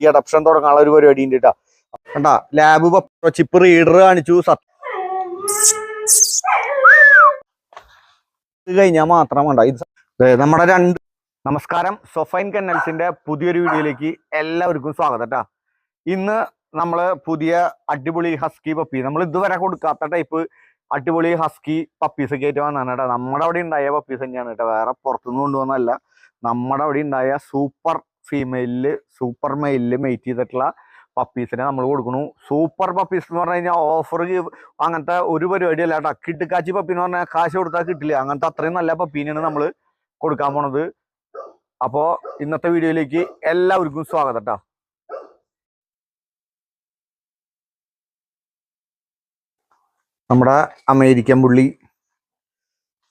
ഈ അഡപ്ഷൻ തുടങ്ങാനുള്ള ഒരു പരിപാടി ഉണ്ട് കേട്ടോ കണ്ട ലാബ് ചിപ്പ് റീഡർ കാണിച്ചു കഴിഞ്ഞാൽ മാത്രം വേണ്ട ഇത് നമ്മുടെ രണ്ട് നമസ്കാരം സൊഫൈൻ കെന്നൽസിന്റെ പുതിയൊരു വീഡിയോയിലേക്ക് എല്ലാവർക്കും സ്വാഗതം കേട്ടാ ഇന്ന് നമ്മൾ പുതിയ അടിപൊളി ഹസ്കി പപ്പി നമ്മൾ ഇതുവരെ കൊടുക്കാത്ത ടൈപ്പ് അടിപൊളി ഹസ്കി പപ്പീസ് ഒക്കെ ആയിട്ട് വന്നതാണ് കേട്ടോ നമ്മുടെ അവിടെ ഉണ്ടായ പപ്പീസ് തന്നെയാണ് കേട്ടോ വേറെ പുറത്തുനിന്ന് കൊണ്ടുവന്നല്ല നമ്മുടെ അവിടെ ഉണ്ടായ സൂപ്പർ ഫീമെയിലിൽ സൂപ്പർ മെയിലിൽ മെയ്റ്റ് ചെയ്തിട്ടുള്ള പപ്പീസിനെ നമ്മൾ കൊടുക്കണു സൂപ്പർ പപ്പീസ് എന്ന് പറഞ്ഞു കഴിഞ്ഞാൽ ഓഫർ അങ്ങനത്തെ ഒരു പരിപാടിയല്ല കേട്ടോ. കിട്ടുകാച്ചി പപ്പി എന്ന് പറഞ്ഞാൽ കാശ് കൊടുത്താൽ കിട്ടില്ല. അങ്ങനത്തെ അത്രയും നല്ല പപ്പീനെയാണ് നമ്മൾ കൊടുക്കാൻ പോണത്. അപ്പോൾ ഇന്നത്തെ വീഡിയോയിലേക്ക് എല്ലാവർക്കും സ്വാഗതം കേട്ടോ നമ്മുടെ അമേരിക്കൻ പുള്ളി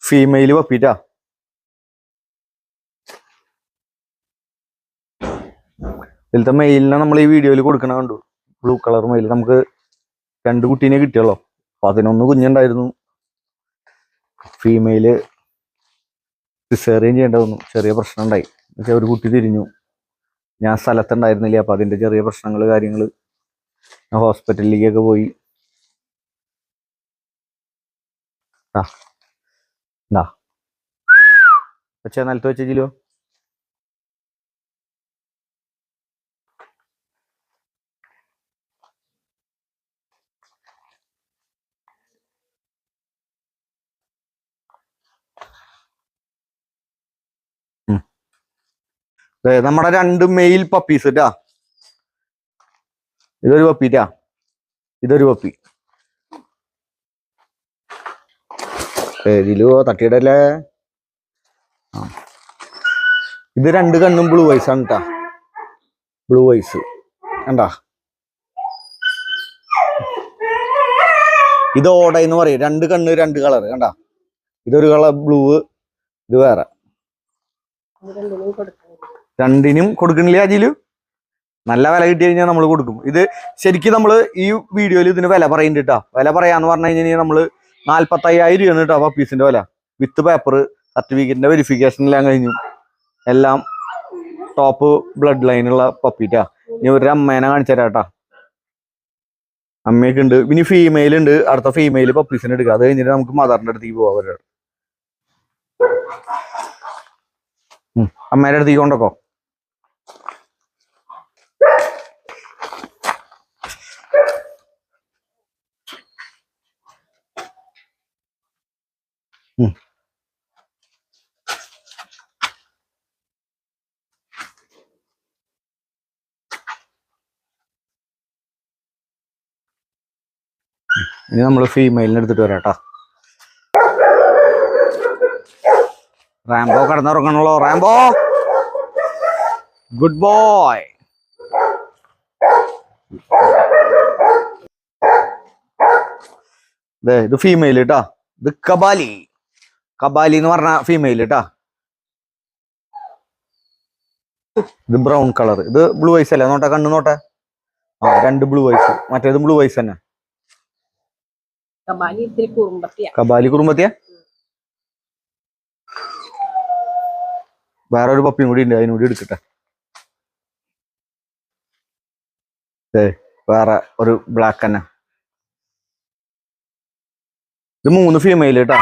ഫീമെയിൽ പപ്പിട്ടാ ഇതിലത്തെ മെയിലിനെ നമ്മൾ ഈ വീഡിയോയിൽ കൊടുക്കണ കണ്ടു. ബ്ലൂ കളർ മെയിൽ നമുക്ക് രണ്ട് കുട്ടീനെ കിട്ടിയല്ലോ. പതിനൊന്ന് കുഞ്ഞുണ്ടായിരുന്നു. ഫീമെയിൽ സിസേറിയൻ ചെയ്യേണ്ട വന്നു. ചെറിയ പ്രശ്നം ഉണ്ടായി എന്നുവെച്ചാൽ ഒരു കുട്ടി തിരിഞ്ഞു. ഞാൻ സ്ഥലത്തുണ്ടായിരുന്നില്ല. അപ്പൊ അതിന്റെ ചെറിയ പ്രശ്നങ്ങൾ കാര്യങ്ങൾ ഞാൻ ഹോസ്പിറ്റലിലേക്കൊക്കെ പോയി. ആ. എന്താ പക്ഷേ നിലത്ത് വെച്ച നമ്മുടെ രണ്ട് മെയിൽ പപ്പീസ് ട്ടാ. ഇതൊരു പപ്പിട്ടാ ഇതൊരു പപ്പി ഇതിലോ തട്ടിയിടല്ലേ. ഇത് രണ്ട് കണ്ണും ബ്ലൂ വൈസ് ആണ് കേട്ടാ ബ്ലൂ വൈസ് കണ്ടാ? ഇത് ഓട എന്ന് പറയും. രണ്ട് കണ്ണ് രണ്ട് കളർ കണ്ടാ? ഇതൊരു കളർ ബ്ലൂ ഇത് വേറെ. രണ്ടിനും കൊടുക്കണില്ല അജിലു? നല്ല വില കിട്ടി കഴിഞ്ഞാൽ നമ്മൾ കൊടുക്കും. ഇത് ശരിക്കും നമ്മൾ ഈ വീഡിയോയിൽ ഇതിന് വില പറയുന്നുണ്ട് കേട്ടോ വില പറയാന്ന് പറഞ്ഞു കഴിഞ്ഞാൽ നമ്മൾ നാല്പത്തയ്യായിരം രൂപയാണ് കേട്ടോ പപ്പീസിന്റെ വില. വിത്ത് പേപ്പർ സർട്ടിഫിക്കറ്റിന്റെ വെരിഫിക്കേഷൻ എല്ലാം കഴിഞ്ഞു. എല്ലാം ടോപ്പ് ബ്ലഡ് ലൈനുള്ള പപ്പീറ്റാ ഇനി ഒരു അമ്മേനെ കാണിച്ചു തരാം കേട്ടാ അമ്മയൊക്കെ ഉണ്ട്. ഇനി ഫീമെയിൽ ഉണ്ട്. അടുത്ത ഫീമെയിൽ പപ്പീസിനെ എടുക്കുക. അത് കഴിഞ്ഞിട്ട് നമുക്ക് മദറിന്റെ അടുത്തേക്ക് പോവാം അവരുടെ. അമ്മേടെ അടുത്തേക്ക് കൊണ്ടോക്കോ. ഇനി നമ്മൾ ഫീമെയിലിനെ എടുത്തിട്ട് വരാം കേട്ടോ റാംബോ കിടന്നുറങ്ങണല്ലോ റാംബോ. ഗുഡ് ബോയ് ഇത് ഫീമെയിൽ കേട്ടോ ഇത് കബാലി. കബാലി എന്ന് പറഞ്ഞ ഫീമെയിൽ കേട്ടോ ഇത് ബ്രൗൺ കളർ ഇത് ബ്ലൂ ഐസ് അല്ലേ? നോട്ടെ കണ്ണു നോട്ടെ. ആ രണ്ട് ബ്ലൂ ഐസ് മറ്റേത് ബ്ലൂ ഐസ് തന്നെ. കബാലി ഇത്തിരി കുറുമ്പത്തിയാ. വേറെ ഒരു പപ്പിയും കൂടി ഉണ്ട് അതിനൂടി എടുക്കട്ടെ വേറെ ഒരു ബ്ലാക്ക് തന്നെ. ഇത് മൂന്ന് ഫീമെയിൽ കേട്ടാ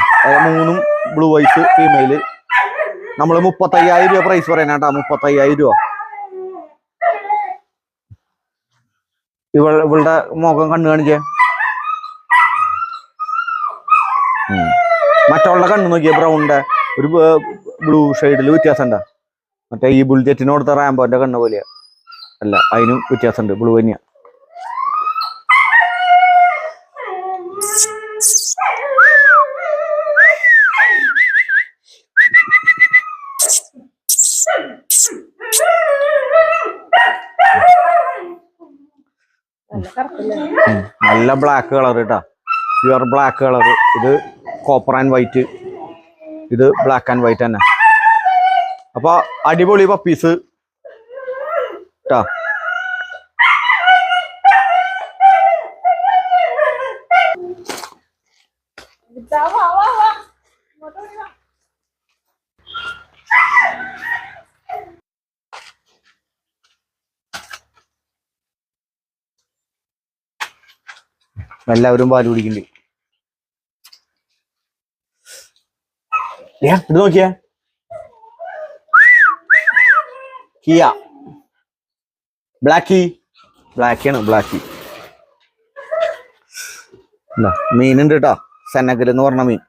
മൂന്നും ബ്ലൂ വൈറ്റ് ഫീമെയിൽ നമ്മൾ മുപ്പത്തയ്യായിരം രൂപ പ്രൈസ് പറയാനാട്ടാ മുപ്പത്തയ്യായിരം രൂപ. ഇവൾ ഇവളുടെ മുഖം കണ്ണു കാണിച്ചേ. മറ്റുള്ള കണ്ണ് നോക്കിയ ബ്രൗണിന്റെ ഒരു ബ്ലൂ ഷെയ്ഡിൽ വ്യത്യാസം ഉണ്ടാ മറ്റേ ഈ ബുൾജെറ്റിന് റാമ്പോന്റെ കണ്ണ് പോലെയാ. അല്ല അതിനും വ്യത്യാസമുണ്ട്. ബ്ലൂ തന്നെയാ. നല്ല ബ്ലാക്ക് കളർ കേട്ടാ പ്യുവർ ബ്ലാക്ക് കളർ ഇത് കോപ്പർ ആൻഡ് വൈറ്റ് ഇത് ബ്ലാക്ക് ആൻഡ് വൈറ്റ് തന്നെ. അപ്പൊ അടിപൊളി പപ്പീസ് കേട്ടോ എല്ലാവരും പാൽ കുടിക്കുന്നുണ്ട് ഏ, ഇത് നോക്കിയ. കിയ. ബ്ലാക്കി ബ്ലാക്കിയാണ് ബ്ലാക്കി മീനുണ്ട് കേട്ടോ സെനഗൽ എന്ന് പറഞ്ഞ മീൻ.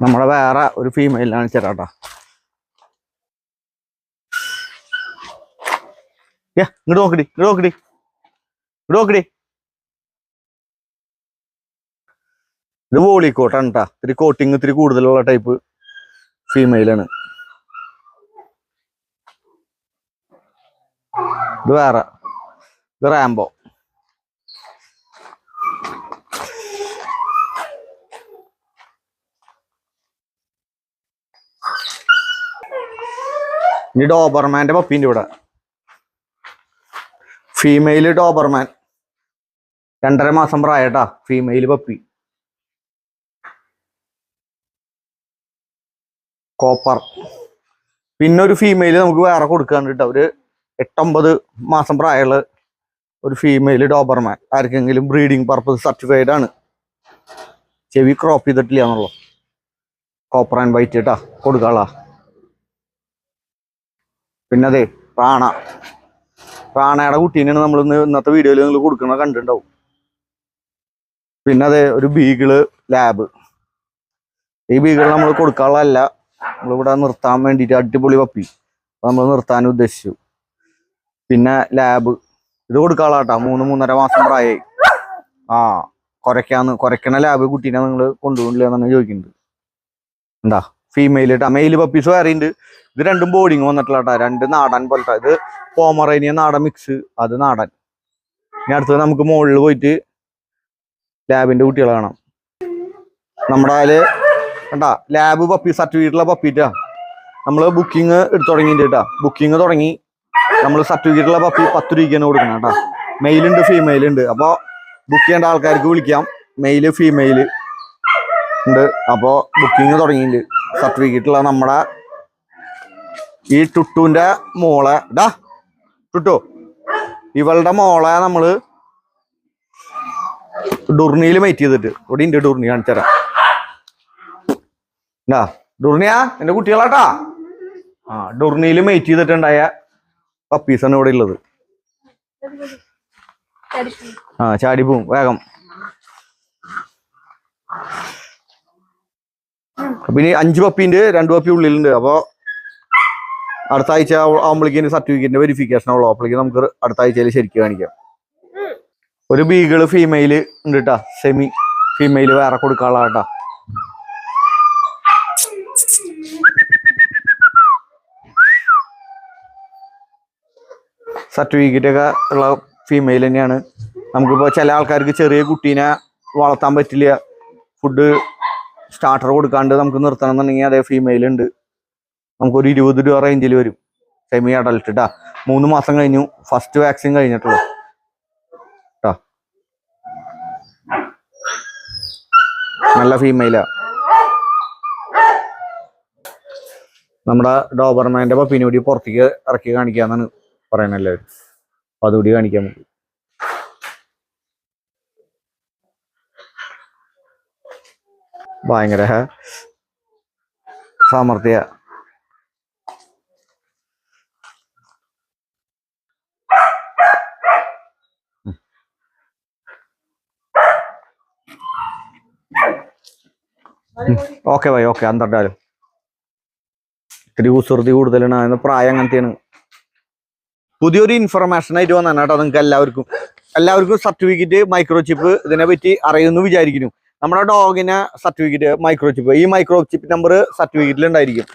നമ്മളെ വേറെ ഒരു ഫീമെയിലാണ് ചേട്ടാ ഇങ്ങോട്ട് നോക്കടി ഇങ്ങോട്ട് നോക്കടി ഇങ്ങോട്ട് നോക്കടി ഇത് വോളിക്കോട്ടാണ് കേട്ടാ ഇത്തിരി കോട്ടിങ് ഇത്തിരി കൂടുതലുള്ള ടൈപ്പ് ഫീമെയിലാണ് ഇത് വേറെ. ഇത് റാംബോ ഇനി ഡോബർമാന്റെ പപ്പീന്റെ ഇവിടെ ഫീമെയിൽ ഡോബർമാൻ രണ്ടര മാസം പ്രായട്ടാ. Female puppy copper. പിന്നെ ഒരു ഫീമെയിൽ നമുക്ക് വേറെ കൊടുക്കാണ്ട് കേട്ടോ. ഒരു എട്ടൊമ്പത് മാസം പ്രായമുള്ള ഒരു ഫീമെയിൽ ഡോബർമാൻ. ആർക്കെങ്കിലും ബ്രീഡിംഗ് പർപ്പസ് സർട്ടിഫൈഡ് ആണ്. ചെവി ക്രോപ്പ് ചെയ്തിട്ടില്ല എന്നുള്ളൂ. കോപ്പർ ആൻഡ് വൈറ്റ് കേട്ടാ. കൊടുക്കാളാ പിന്നെ അതെ റാണ. റാണയുടെ കുട്ടീനെയാണ് നമ്മൾ ഇന്ന് ഇന്നത്തെ വീഡിയോയിൽ നിങ്ങൾ കൊടുക്കണ കണ്ടിട്ടുണ്ടാവും. പിന്നെ അതെ ഒരു ബീഗിൾ ലാബ് ഈ ബീഗിൾ നമ്മൾ കൊടുക്കാനുള്ളതല്ല നമ്മളിവിടെ നിർത്താൻ വേണ്ടിയിട്ട് അടിപൊളി പപ്പി. നമ്മൾ നിർത്താൻ ഉദ്ദേശിച്ചു. പിന്നെ ലാബ് ഇത് കൊടുക്കാളാട്ടാ. മൂന്ന് മൂന്നര മാസം പ്രായമായി ആ കുറയ്ക്കാന്ന് കുറയ്ക്കണ ലാബ് കുട്ടീനെ നിങ്ങൾ കൊണ്ടുപോകില്ല എന്നാണ് ചോദിക്കുന്നത് എന്താ? ഫീമെയിൽ കേട്ടാ മെയിൽ പപ്പീസ് വേറെയുണ്ട് ഇത് രണ്ടും ബോർഡിങ് വന്നിട്ടുള്ളട്ടാ രണ്ട് നാടൻ പോലത്തെ. ഇത് പോമറേനിയ നാടൻ മിക്സ് അത് നാടൻ. ഇനി അടുത്തത് നമുക്ക് മുകളിൽ പോയിട്ട് ലാബിന്റെ കുട്ടികളെ കാണാം. നമ്മുടെ കണ്ടാ ലാബ് പപ്പി സർട്ടിഫിക്കറ്റുള്ള പപ്പിട്ടാ നമ്മൾ ബുക്കിംഗ് എടുത്തു തുടങ്ങിയിട്ട് കേട്ടാ. ബുക്കിംഗ് തുടങ്ങി. നമ്മൾ സർട്ടിഫിക്കറ്റുള്ള പപ്പി പത്ത് രൂപയ്ക്കാണ് കൊടുക്കണം കേട്ടാ. മെയിൽ ഉണ്ട് ഫീമെയിൽ ഉണ്ട്. അപ്പോൾ ബുക്ക് ചെയ്യേണ്ട ആൾക്കാർക്ക് വിളിക്കാം. മെയിൽ ഫീമെയിൽ ഉണ്ട്. അപ്പോൾ ബുക്കിംഗ് തുടങ്ങിയിട്ടുണ്ട്. സർട്ടിഫിക്കറ്റുള്ള നമ്മുടെ ഈ ടുട്ടുവിന്റെ മോളെ. ഡാ ടുട്ടു. ഇവളുടെ മോളെ നമ്മൾ ഡുർണിയിൽ മൈറ്റ് ചെയ്തിട്ട്. ഇവിടെ ഉണ്ട് ഡുർണി കാണിച്ചുതരാം. എന്താ ഡുർണിയാ എന്റെ കുട്ടികളാട്ടാ. ആ ഡുർണിയിൽ മെയ്റ്റ് ചെയ്തിട്ടുണ്ടായ പപ്പീസാണ് ഇവിടെ ഉള്ളത്. ആ ചാടി പോവും വേഗം. പിന്നെ അഞ്ചു പപ്പീന്റെ രണ്ട് പപ്പി ഉള്ളിലുണ്ട്. അപ്പൊ അടുത്ത ആഴ്ച ആവുമ്പോഴേക്കും സർട്ടിഫിക്കറ്റിന്റെ വെരിഫിക്കേഷൻ ആവുള്ളൂ അപ്പോഴേക്കും നമുക്ക് അടുത്ത ആഴ്ചയിൽ ശരിക്കും കാണിക്കാം. ഒരു ബീഗിൾ ഫീമെയിൽ ഉണ്ട് കേട്ടാ സെമി ഫീമെയിൽ വേറെ കൊടുക്കാനുള്ള കേട്ടാ സർട്ടിഫിക്കറ്റ് ഒക്കെ ഉള്ള ഫീമെയിൽ തന്നെയാണ്. നമുക്കിപ്പോൾ ചില ആൾക്കാർക്ക് ചെറിയ കുട്ടീനെ വളർത്താൻ പറ്റില്ല. ഫുഡ് സ്റ്റാർട്ടർ കൊടുക്കാണ്ട് നമുക്ക് നിർത്തണം എന്നുണ്ടെങ്കിൽ അതേ ഫീമെയിൽ ഉണ്ട്. നമുക്കൊരു ഇരുപത് രൂപ റേഞ്ചിൽ വരും. സെമി അഡൽട്ട് ട്ടാ. മൂന്ന് മാസം കഴിഞ്ഞു. ഫസ്റ്റ് വാക്സിൻ കഴിഞ്ഞിട്ടുള്ളൂ. കേട്ടോ നല്ല ഫീമെയിലാ നമ്മുടെ ഡോബർമാന്റെ കൂടി പുറത്തേക്ക് ഇറക്കി കാണിക്കാന്നാണ് പറയുന്നത് എല്ലാവരും. അപ്പൊ അതുകൂടി കാണിക്കാൻ നമുക്ക് ഭയങ്കര സാമർഥ്യ. Okay bye. ഓക്കെ അന്തണ്ടാലും ഇത്തിരി കുസൃതി കൂടുതലാണ്. അതിന് പ്രായം അങ്ങനത്തെയാണ്. പുതിയൊരു ഇൻഫർമേഷൻ ആയിട്ട് വന്നാണ് കേട്ടോ നിങ്ങൾക്ക് എല്ലാവർക്കും. എല്ലാവർക്കും സർട്ടിഫിക്കറ്റ് മൈക്രോചിപ്പ് ഇതിനെ പറ്റി അറിയുമെന്ന് വിചാരിക്കുന്നു. നമ്മുടെ ഡോഗിന് സർട്ടിഫിക്കറ്റ് മൈക്രോചിപ്പ് ഈ മൈക്രോചിപ്പ് നമ്പർ സർട്ടിഫിക്കറ്റിൽ ഉണ്ടായിരിക്കും.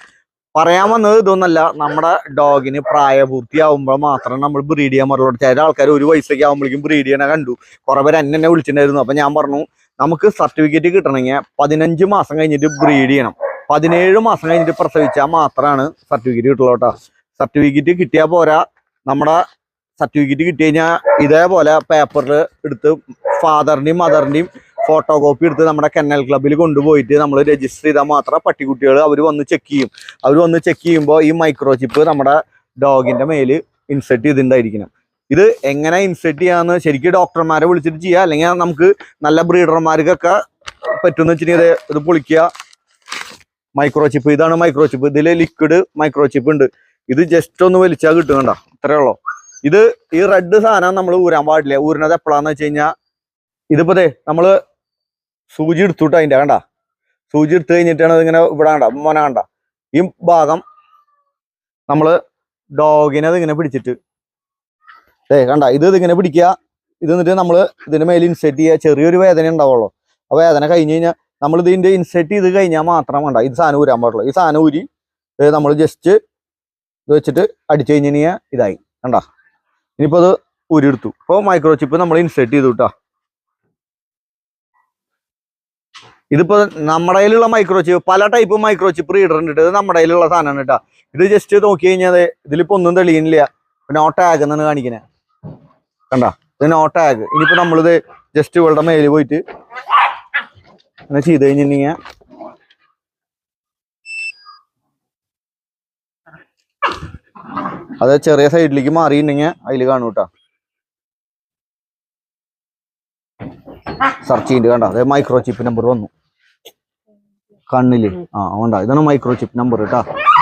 പറയാൻ വന്നത് ഇതൊന്നല്ല. നമ്മുടെ ഡോഗിന് പ്രായപൂർത്തിയാവുമ്പോൾ മാത്രം നമ്മൾ ബ്രീഡ് ചെയ്യാൻ പാടുള്ളൂ. ചില ആൾക്കാർ ഒരു വയസ്സൊക്കെ ആകുമ്പോഴേക്കും ബ്രീഡ് ചെയ്യണ കണ്ടു. കുറെ പേര് എന്നെ എന്നെ വിളിച്ചിട്ടുണ്ടായിരുന്നു. അപ്പൊ ഞാൻ പറഞ്ഞു നമുക്ക് സർട്ടിഫിക്കറ്റ് കിട്ടണമെങ്കിൽ പതിനഞ്ച് മാസം കഴിഞ്ഞിട്ട് ബ്രീഡ് ചെയ്യണം. പതിനേഴ് മാസം കഴിഞ്ഞിട്ട് പ്രസവിച്ചാൽ മാത്രമാണ് സർട്ടിഫിക്കറ്റ് കിട്ടുള്ളൂ കേട്ടോ. സർട്ടിഫിക്കറ്റ് കിട്ടിയാൽ പോരാ. നമ്മുടെ സർട്ടിഫിക്കറ്റ് കിട്ടി കഴിഞ്ഞാൽ ഇതേപോലെ പേപ്പറിൽ എടുത്ത് ഫാദറിന്റെയും മദറിന്റെയും ഫോട്ടോ കോപ്പി എടുത്ത് നമ്മുടെ കെന്നൽ ക്ലബ്ബിൽ കൊണ്ടുപോയിട്ട് നമ്മൾ രജിസ്റ്റർ ചെയ്താൽ മാത്രം പട്ടിക്കുട്ടികൾ അവർ വന്ന് ചെക്ക് ചെയ്യും. അവർ വന്ന് ചെക്ക് ചെയ്യുമ്പോൾ ഈ മൈക്രോ ചിപ്പ് നമ്മുടെ ഡോഗിന്റെ മേൽ ഇൻസെർട്ട് ചെയ്തിട്ടുണ്ടായിരിക്കണം ഇത് എങ്ങനെ ഇൻസെർട്ട് ചെയ്യാന്ന് ശരിക്കും ഡോക്ടർമാരെ വിളിച്ചിട്ട് ചെയ്യുക അല്ലെങ്കിൽ നമുക്ക് നല്ല ബ്രീഡർമാർക്കൊക്കെ പറ്റുമെന്ന് വെച്ചിട്ടുണ്ടെങ്കിൽ ഇത് പൊളിക്കുക. മൈക്രോ ചിപ്പ് ഇതാണ് മൈക്രോ ചിപ്പ് ഇതിൽ ലിക്വിഡ് മൈക്രോ ചിപ്പ് ഉണ്ട്. ഇത് ജസ്റ്റ് ഒന്ന് വലിച്ചാൽ കിട്ടും കണ്ട. ഇത്രേ ഉള്ളൂ. ഇത് ഈ റെഡ് സാധനം നമ്മൾ ഊരാൻ പാടില്ല. ഊരണത് എപ്പോഴാന്ന് വെച്ച് കഴിഞ്ഞാൽ ഇതിപ്പോ ദേ നമ്മൾ സൂചി എടുത്തുട്ടോ അതിന്റെ കണ്ട? സൂചി എടുത്തു കഴിഞ്ഞിട്ടാണ് ഇതിങ്ങനെ ഇവിടെ കണ്ട മോന കണ്ട? ഈ ഭാഗം നമ്മൾ ഡോഗിനെ ഇതിങ്ങനെ പിടിച്ചിട്ട്. ഏ കണ്ട ഇത് ഇതിങ്ങനെ പിടിക്കുക. ഇത് എന്നിട്ട് നമ്മൾ ഇതിന്റെ മേലെ ഇൻസെറ്റ് ചെയ്യുക ചെറിയൊരു വേദന ഉണ്ടാവുള്ളൂ. ആ വേദന കഴിഞ്ഞ് കഴിഞ്ഞാൽ നമ്മൾ ഇതിന്റെ ഇൻസെർട്ട് ചെയ്ത് കഴിഞ്ഞാൽ മാത്രം വേണ്ട. ഇത് സാധനം ഊരാൻ പാടുള്ളൂ. ഈ സാനൂരി നമ്മൾ ജസ്റ്റ് ഇത് വെച്ചിട്ട് അടിച്ചു കഴിഞ്ഞ് ഇതായി. കണ്ട? ഇനിയിപ്പോൾ അത് ഊരിയെടുത്തു. ഇപ്പോൾ മൈക്രോ ചിപ്പ് നമ്മൾ ഇൻസെർട്ട് ചെയ്തു കേട്ടോ ഇതിപ്പോ നമ്മുടെ കയ്യിലുള്ള മൈക്രോ ചിപ്പ് പല ടൈപ്പ് മൈക്രോ ചിപ്പ് റീഡർ ഉണ്ട് ഇത് നമ്മുടെ കയ്യിലുള്ള സാധനമാണ് കേട്ടോ ഇത് ജസ്റ്റ് നോക്കി കഴിഞ്ഞാൽ ഇതിലിപ്പോ ഒന്നും തെളിയുന്നില്ല. നോട്ട് ടാഗ് എന്നാണ് കാണിക്കുന്നത് കണ്ട? ഇത് നോട്ട് ടാഗ് ഇനിയിപ്പോ നമ്മളിത് ജസ്റ്റ് ഇവളുടെ മേലിൽ പോയിട്ട് അങ്ങനെ ചെയ്ത് കഴിഞ്ഞിട്ടുണ്ടെങ്കിൽ അത് ചെറിയ സൈഡിലേക്ക് മാറിയിട്ടുണ്ടെങ്കിൽ അതിൽ കാണും കേട്ടോ സെർച്ച് ചെയ്തിട്ട് കണ്ട? അതെ മൈക്രോ ചിപ്പ് നമ്പർ വന്നു. കണ്ണിൽ. ആ വേണ്ട ഇതാണ് മൈക്രോ ചിപ്പ് നമ്പർ കേട്ടാ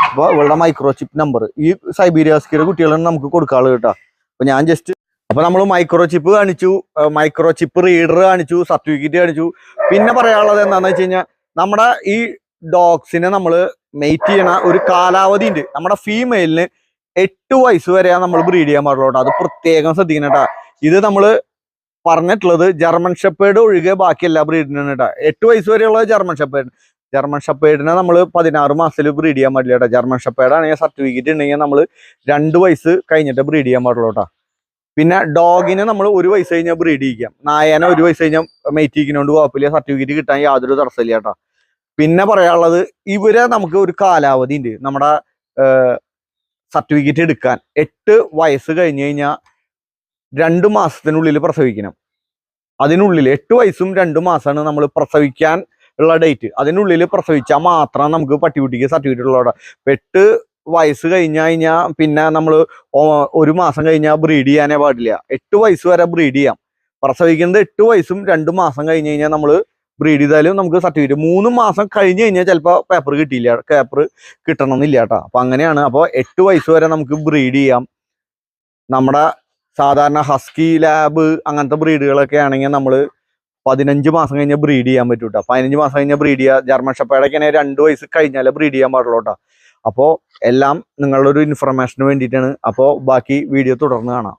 അപ്പൊ ഇവളുടെ മൈക്രോ ചിപ്പ് നമ്പർ ഈ സൈബീരിയാസ്കിയുടെ കുട്ടികളാണ് നമുക്ക് കൊടുക്കാൾ കേട്ടോ അപ്പൊ ഞാൻ ജസ്റ്റ് അപ്പൊ നമ്മൾ മൈക്രോ ചിപ്പ് കാണിച്ചു മൈക്രോ ചിപ്പ് റീഡർ കാണിച്ചു സർട്ടിഫിക്കറ്റ് കാണിച്ചു. പിന്നെ പറയാനുള്ളത് എന്താണെന്ന് വെച്ച് കഴിഞ്ഞാൽ നമ്മുടെ ഈ ഡോഗ്സിനെ നമ്മൾ മെയ്റ്റ് ചെയ്യണ ഒരു കാലാവധി ഉണ്ട് നമ്മുടെ ഫീമെയിലിന് എട്ട് വയസ്സ് വരെ നമ്മൾ ബ്രീഡ് ചെയ്യാൻ പാടുള്ളൂ അത് പ്രത്യേകം ശ്രദ്ധിക്കണം ഇത് നമ്മൾ പറഞ്ഞിട്ടുള്ളത് ജർമ്മൻ ഷെപ്പേർഡ് ഒഴികെ ബാക്കി എല്ലാ ബ്രീഡിനും കേട്ടോ. എട്ട് വയസ്സ് വരെയുള്ള ജർമ്മൻ ഷെപ്പേഡ് ജർമ്മൻ ഷെപ്പേർഡിനെ നമ്മൾ പതിനാറ് മാസത്തിൽ ബ്രീഡ് ചെയ്യാൻ പാടില്ല കേട്ടോ. ജർമ്മൻ ഷെപ്പേർഡ് ആണെങ്കിൽ സർട്ടിഫിക്കറ്റ് ഉണ്ടെങ്കിൽ നമ്മൾ രണ്ട് വയസ്സ് കഴിഞ്ഞിട്ട് ബ്രീഡ് ചെയ്യാൻ പാടുള്ളൂ കേട്ടോ. പിന്നെ ഡോഗിനെ നമ്മൾ ഒരു വയസ്സ് കഴിഞ്ഞാൽ ബ്രീഡ് ചെയ്യിക്കാം. നായനെ ഒരു വയസ്സ് കഴിഞ്ഞാൽ മെയ്റ്റ് ചെയ്യിക്കുന്നതുകൊണ്ട് കുഴപ്പമില്ല. സർട്ടിഫിക്കറ്റ് കിട്ടാൻ യാതൊരു തടസ്സമില്ല കേട്ടോ. പിന്നെ പറയാനുള്ളത് ഇവരെ നമുക്ക് ഒരു കാലാവധി ഉണ്ട്. നമ്മുടെ സർട്ടിഫിക്കറ്റ് എടുക്കാൻ എട്ട് വയസ്സ് കഴിഞ്ഞു കഴിഞ്ഞാൽ രണ്ട് മാസത്തിനുള്ളിൽ പ്രസവിക്കണം. അതിനുള്ളിൽ എട്ട് വയസ്സും രണ്ട് മാസമാണ് നമ്മൾ പ്രസവിക്കാൻ ഉള്ള ഡേറ്റ് അതിനുള്ളിൽ പ്രസവിച്ചാൽ മാത്രം നമുക്ക് പട്ടികുട്ടിക്ക് സർട്ടിഫിക്കറ്റ് ഉള്ളവിടെ എട്ട് വയസ്സ് കഴിഞ്ഞ കഴിഞ്ഞാൽ പിന്നെ നമ്മൾ ഒരു മാസം കഴിഞ്ഞാൽ ബ്രീഡ് ചെയ്യാനേ പാടില്ല. എട്ട് വയസ്സ് വരെ ബ്രീഡ് ചെയ്യാം. പ്രസവിക്കുന്നത് എട്ട് വയസ്സും രണ്ട് മാസം കഴിഞ്ഞ് കഴിഞ്ഞാൽ നമ്മൾ ബ്രീഡ് ചെയ്താലും നമുക്ക് സർട്ടിഫിക്കറ്റ് മൂന്ന് മാസം കഴിഞ്ഞ് കഴിഞ്ഞാൽ ചിലപ്പോൾ പേപ്പർ കിട്ടിയില്ല. പേപ്പർ കിട്ടണമെന്നില്ല കേട്ടോ അപ്പം അങ്ങനെയാണ്. അപ്പോൾ എട്ട് വയസ്സ് വരെ നമുക്ക് ബ്രീഡ് ചെയ്യാം. നമ്മുടെ സാധാരണ ഹസ്കി ലാബ് അങ്ങനത്തെ ബ്രീഡുകളൊക്കെ ആണെങ്കിൽ നമ്മൾ പതിനഞ്ച് മാസം കഴിഞ്ഞാൽ ബ്രീഡ് ചെയ്യാൻ പറ്റൂട്ടോ. പതിനഞ്ച് മാസം കഴിഞ്ഞാൽ ബ്രീഡ് ചെയ്യുക ജർമ്മൻ ഷപ്പേടൊക്കെ ആണെങ്കിൽ രണ്ട് വയസ്സ് കഴിഞ്ഞാലേ ബ്രീഡ് ചെയ്യാൻ പാടുള്ളൂ കേട്ടോ അപ്പോൾ എല്ലാം നിങ്ങളുടെ ഒരു ഇൻഫർമേഷന് വേണ്ടിയിട്ടാണ്. അപ്പോൾ ബാക്കി വീഡിയോ തുടർന്ന് കാണാം.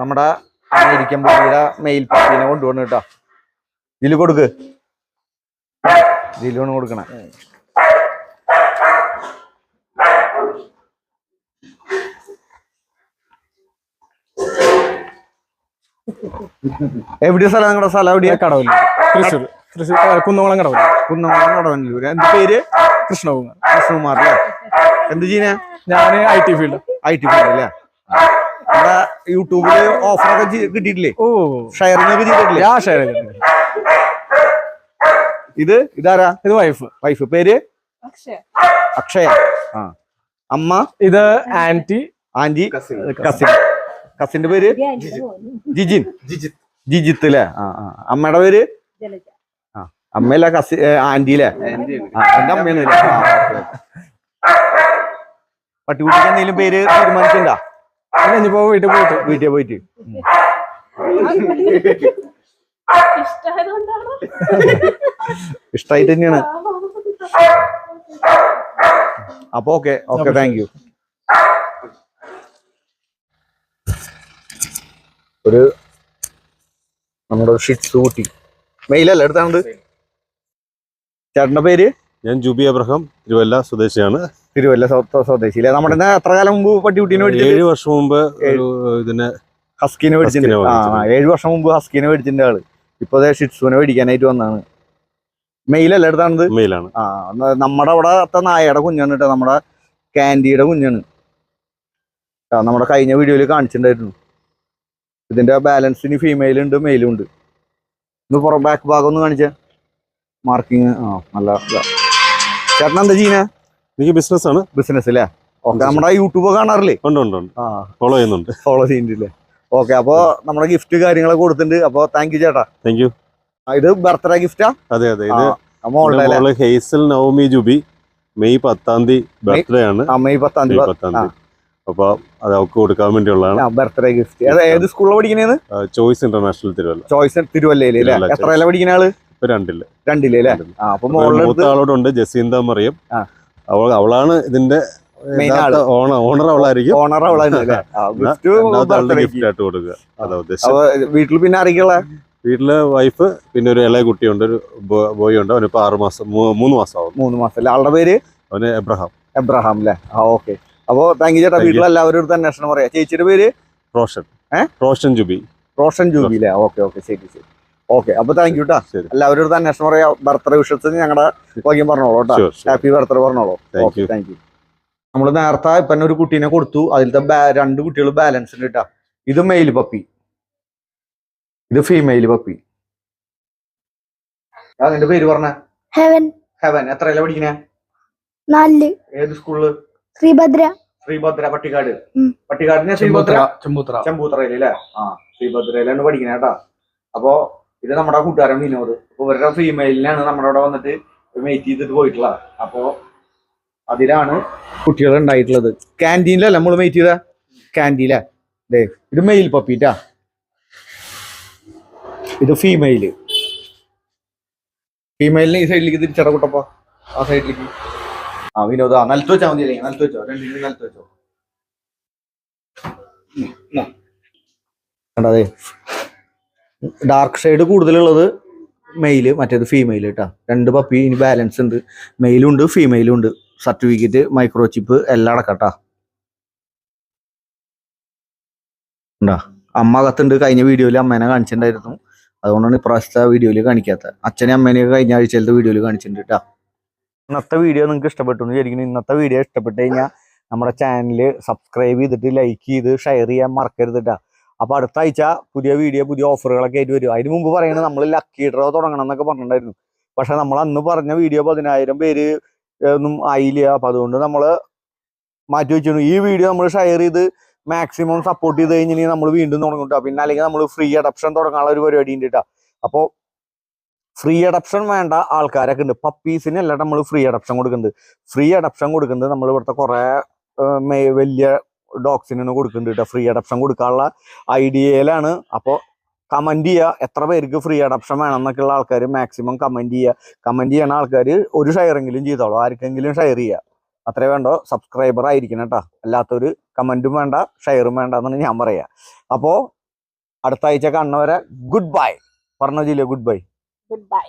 നമ്മുടെ അമേരിക്കൻ പുള്ളിയുടെ മെയിൽ പട്ടീനെ കൊണ്ടുവന്നു കേട്ടോ. ഇതിൽ കൊടുക്ക്. ഇതിലാണ് കൊടുക്കണേ. എവിടെയാ സ്ഥലം? നിങ്ങളുടെ സ്ഥലം എവിടെയാ? കടവില്ല. തൃശ്ശൂർ. തൃശ്ശൂർ കുന്നംകുളം കടവല്ലൂർ കുന്നംകുളം കടവല്ലൂർ എന്റെ പേര്? കൃഷ്ണകുമാർ കൃഷ്ണകുമാർ അല്ലേ എന്ത് ചെയ്യുന്ന ഞാൻ I T field I T field അല്ലേ? നമ്മുടെ യൂട്യൂബിൽ ഓഫറൊക്കെ ഒക്കെ കിട്ടിയിട്ടില്ലേ? ഓ. ഷെയറിംഗ് ഒക്കെ ചെയ്തിട്ടില്ലേ? ആ ഷെയർ ചെയ്തിട്ടുണ്ട് ഇത് ഇതാരാ? ഇത് വൈഫ് വൈഫ് പേര്? അക്ഷയ. അക്ഷയ. ആ. അമ്മ? ഇത് ആന്റി ആന്റി കസിൻ. കസിന്റെ പേര്? ജിജിൻ. ജിജിത്ത്. അല്ലേ? ആ ആ. അമ്മയുടെ പേര്? അമ്മയല്ല കസി ആന്റി അല്ലേ ആ, എന്റെ അമ്മയൊന്നുമില്ല. പട്ടിക്കുട്ടിക്ക് എന്തെങ്കിലും പേര് തീരുമാനിക്കണ്ട? ഇനിയിപ്പോ വീട്ടിൽ പോയിട്ട് വീട്ടിൽ പോയിട്ട്. ഇഷ്ടായിട്ട് തന്നെയാണ് അപ്പൊ ഓക്കെ ഓക്കെ താങ്ക് യു. ഒരു നമ്മുടെ ഷിറ്റ് ഷിറ്റ്സ് കുട്ടി. മെയിലല്ല എടുത്താണ്ട് ചേട്ടന്റെ പേര്? ഞാൻ ജൂബി അബ്രഹാം തിരുവല്ല സ്വദേശിയാണ്. തിരുവല്ല സ്വദേശി അല്ലേ നമ്മുടെ എത്ര കാലം മുമ്പ് പട്ടിക്കുട്ടീനെ മേടിച്ചിട്ട് ഏഴ് വർഷം മുമ്പ് ഇതിനെ ഹസ്കിനെ മേടിച്ചിട്ടുണ്ട് ആ. ഏഴ് വർഷം മുമ്പ് ഹസ്കിനെ മേടിച്ചിട്ടുണ്ട് ആൾ. ഇപ്പൊ ദേ ഷിറ്റ്സുവിനെ മേടിക്കാനായിട്ട് വന്നാണ്. മെയിലല്ല എടുത്താണത് മെയിലാണ്. ആ നമ്മുടെ അവിടെ നായയുടെ കുഞ്ഞാണ് കേട്ടോ നമ്മുടെ കാൻഡിയുടെ കുഞ്ഞാണ്. നമ്മുടെ കഴിഞ്ഞ വീഡിയോയിൽ കാണിച്ചിട്ടുണ്ടായിരുന്നു. ഇതിന്റെ ബാലൻസിന് ഫീമെയിൽ ഉണ്ട് മെയിലും ഉണ്ട്. ഇന്ന് പുറം ബാക്ക് ഭാഗം ഒന്ന് കാണിച്ച. മാർക്കിങ് ആ നല്ല. ചേട്ടൻ എന്താ ചെയ്യുന്ന എനിക്ക് ബിസിനസ് ആണ്. ബിസിനസ് അല്ലേ ഓക്കെ നമ്മുടെ യൂട്യൂബ് കാണാറില്ലേ? ഉണ്ട് ഉണ്ട് ഉണ്ട്. ആ. ഫോളോ ചെയ്യുന്നുണ്ട്. ഫോളോ ചെയ്യുന്നുണ്ടല്ലേ ഓക്കെ അപ്പോൾ നമ്മുടെ ഗിഫ്റ്റ് കാര്യങ്ങളൊക്കെ കൊടുത്തിട്ടുണ്ട്. അപ്പോൾ താങ്ക് യു ചേട്ടാ. താങ്ക് യു ഇത് ബർത്ത്ഡേ ഗിഫ്റ്റാ അതെ അതെ. ഇത് ഹെയ്സൽ നവമി ജുബി മെയ് പത്താം തീയതി ബർത്ത്ഡേ ആണ്. മെയ് പത്താം തീയതി പത്താം തീയതി. അപ്പൊ അത് അവർക്ക് കൊടുക്കാൻ വേണ്ടിയുള്ളതാണ് ബർത്ത്ഡേ ഗിഫ്റ്റ് ഏത് സ്കൂളിലാണ് പഠിക്കുന്നത് choice international Thiruvalla. Choice Thiruvalla, എത്ര പഠിക്കുന്ന ആൾ? ഇപ്പൊ രണ്ടിൽ. രണ്ടിൽ അല്ലേ അപ്പൊ മൂത്ത ആളോടുണ്ട് ജസീന്ത മറിയം. അവൾ അവളാണ് ഇതിന്റെ. ഓണർ ഓണർ അവളായിരിക്കും. ഓണർ അവളാണ് ഗിഫ്റ്റ് ആയിട്ട് കൊടുക്കുക. അതാ ഉദ്ദേശം. വീട്ടിൽ പിന്നെ അറിയിക്കുള്ള വീട്ടിൽ വൈഫ് പിന്നെ ഒരു ഇളയ കുട്ടിയുണ്ട് ഒരു ബോയ് ഉണ്ട്. അവനിപ്പോ ആറു മാസം മൂന്ന് മാസം ആവും മൂന്ന് മാസം അല്ലേ ആളുടെ പേര്? അവന് എബ്രഹാം. എബ്രഹാം അല്ലേ ആ ഓക്കെ. അപ്പൊ താങ്ക് യു ചേട്ടാ. വീട്ടിലെല്ലാവരും അന്വേഷണം പറയാം. ചേച്ചിയുടെ പേര്? റോഷൻ. റോഷൻ ജുബി. റോഷൻ ജൂബി അല്ലേ ഓക്കെ ഓക്കെ. ശരി ശരി. ഓക്കെ അപ്പൊ താങ്ക് യു കേട്ടോ എല്ലാവരും തന്നെ അന്വേഷണം പറയാ ബർത്ത്ഡേ വിഷയത്തിന് ഞങ്ങളുടെ ഭാഗ്യം പറഞ്ഞോളൂ കേട്ടോ. ഹാപ്പി ബർത്ത്ഡേ പറഞ്ഞോളൂ. താങ്ക് യു നമ്മൾ നേരത്തെ ഇപ്പൊ തന്നെ ഒരു കുട്ടീനെ കൊടുത്തു. അതിലത്തെ രണ്ട് കുട്ടികൾ ബാലൻസ് ഉണ്ട് കേട്ടോ ഇത് മെയിൽ പപ്പി ഇത് ഫീമെയിൽ പപ്പി അതിന്റെ പേര് പറഞ്ഞ? ഹെവൻ ഹെവൻ എത്രയല്ല പഠിക്കണേ? ഏത് സ്കൂളിൽ? ശ്രീഭദ്ര. ശ്രീഭദ്ര പട്ടിക്കാട്. പട്ടിക്കാടിനെ ശ്രീഭദ്ര? ചെമ്പൂത്ര. ചെമ്പൂത്തറയിൽ ആ ശ്രീഭദ്രയിലാണ് പഠിക്കണേ കേട്ടാ അപ്പൊ ഇത് നമ്മുടെ കൂട്ടുകാരൻ വിനോദ്. അപ്പോൾ ഇവരുടെ ഫീമെയിലിനാണ് നമ്മുടെ അവിടെ വന്നിട്ട് മെയ്റ്റ് ചെയ്തിട്ട് പോയിട്ടുള്ളത്. അപ്പോൾ അതിലാണ് കുട്ടികൾ ഉണ്ടായിട്ടുള്ളത്. ക്യാന്റീനിലല്ല നമ്മൾ മെയ്റ്റ് ചെയ്ത ക്യാന്റീനിലെ ദേ ഇത് മെയിൽ പപ്പീറ്റാ ഇത് ഫീമെയിൽ ഫീമെയിലിന് ഈ സൈഡിലേക്ക് തിരിച്ചട കുട്ടപ്പ? ആ സൈഡിലേക്ക് ആ വിനോദ നിലത്ത് വെച്ചാൽ മതി അല്ലെങ്കിൽ നിലത്ത് വെച്ചോ? രണ്ടിനും നിലത്ത് വെച്ചോ. ഡാർക്ക് ഷെയ്ഡ് കൂടുതലുള്ളത് മെയിൽ മറ്റേത് ഫീമെയിൽ കേട്ടോ രണ്ട് പപ്പി ഇനി ബാലൻസ് ഉണ്ട്. മെയിലും ഉണ്ട് ഫീമെയിലും ഉണ്ട്. സർട്ടിഫിക്കറ്റ് മൈക്രോ ചിപ്പ് എല്ലാം അടക്കട്ടാ. ഉണ്ടാ? അമ്മ അകത്തുണ്ട്. കഴിഞ്ഞ വീഡിയോയിൽ അമ്മേനെ കാണിച്ചിട്ടുണ്ടായിരുന്നു. അതുകൊണ്ടാണ് ഇപ്രാവശ്യത്തെ വീഡിയോയിൽ കാണിക്കാത്ത അച്ഛനെ അമ്മേനെയൊക്കെ കഴിഞ്ഞ ആഴ്ചയിലത്തെ വീഡിയോയിൽ കാണിച്ചിട്ടുണ്ട് കേട്ടോ ഇന്നത്തെ വീഡിയോ നിങ്ങൾക്ക് ഇഷ്ടപ്പെട്ടു എന്ന് വിചാരിക്കുന്നു. ഇന്നത്തെ വീഡിയോ ഇഷ്ടപ്പെട്ട് കഴിഞ്ഞാൽ നമ്മുടെ ചാനൽ സബ്സ്ക്രൈബ് ചെയ്തിട്ട് ലൈക്ക് ചെയ്ത് ഷെയർ ചെയ്യാൻ മറക്കരുത് കേട്ടോ അപ്പൊ അടുത്ത ആഴ്ച പുതിയ വീഡിയോ പുതിയ ഓഫറുകളൊക്കെ ആയിട്ട് വരും. അതിന് മുമ്പ് പറയുന്നത് നമ്മൾ ലക്കി ഡ്രോ തുടങ്ങണം എന്നൊക്കെ പറഞ്ഞിട്ടുണ്ടായിരുന്നു. പക്ഷേ നമ്മൾ അന്ന് പറഞ്ഞ വീഡിയോ പതിനായിരം പേര് ഒന്നും ആയില്ല. അപ്പം അതുകൊണ്ട് നമ്മൾ മാറ്റി വെച്ചു ഈ വീഡിയോ നമ്മൾ ഷെയർ ചെയ്ത് മാക്സിമം സപ്പോർട്ട് ചെയ്ത് കഴിഞ്ഞാൽ നമ്മൾ വീണ്ടും തുടങ്ങും കേട്ടോ പിന്നെ അല്ലെങ്കിൽ നമ്മൾ ഫ്രീ അഡപ്ഷൻ തുടങ്ങാനുള്ള ഒരു പരിപാടി ഉണ്ട് കേട്ടോ അപ്പോൾ ഫ്രീ അഡപ്ഷൻ വേണ്ട ആൾക്കാരൊക്കെ ഉണ്ട്. പപ്പീസിന് എല്ലാം നമ്മൾ ഫ്രീ അഡപ്ഷൻ കൊടുക്കുന്നുണ്ട് ഫ്രീ അഡപ്ഷൻ കൊടുക്കുന്നത് നമ്മൾ ഇവിടുത്തെ കുറേ വലിയ ഡോഗ്സിനാണ് കൊടുക്കുന്നുണ്ട് കേട്ടോ ഫ്രീ അഡപ്ഷൻ കൊടുക്കാനുള്ള ഐഡിയയിലാണ് അപ്പോൾ കമന്റ് ചെയ്യുക എത്ര പേർക്ക് ഫ്രീ അഡപ്ഷൻ വേണം എന്നൊക്കെയുള്ള ആൾക്കാർ മാക്സിമം കമന്റ് ചെയ്യുക കമന്റ് ചെയ്യണ ആൾക്കാർ ഒരു ഷെയറെങ്കിലും ചെയ്തോളൂ. ആർക്കെങ്കിലും ഷെയർ ചെയ്യുക അത്രേ വേണ്ടോ? സബ്സ്ക്രൈബർ ആയിരിക്കണം കേട്ടോ അല്ലാത്തൊരു കമന്റും വേണ്ട ഷെയറും വേണ്ട എന്നാണ് ഞാൻ പറയുക അപ്പോൾ അടുത്ത ആഴ്ച കാണുന്നവരെ ഗുഡ് ബൈ പറഞ്ഞോ ജില്ല ഗുഡ് ബൈ ഗുഡ് ബൈ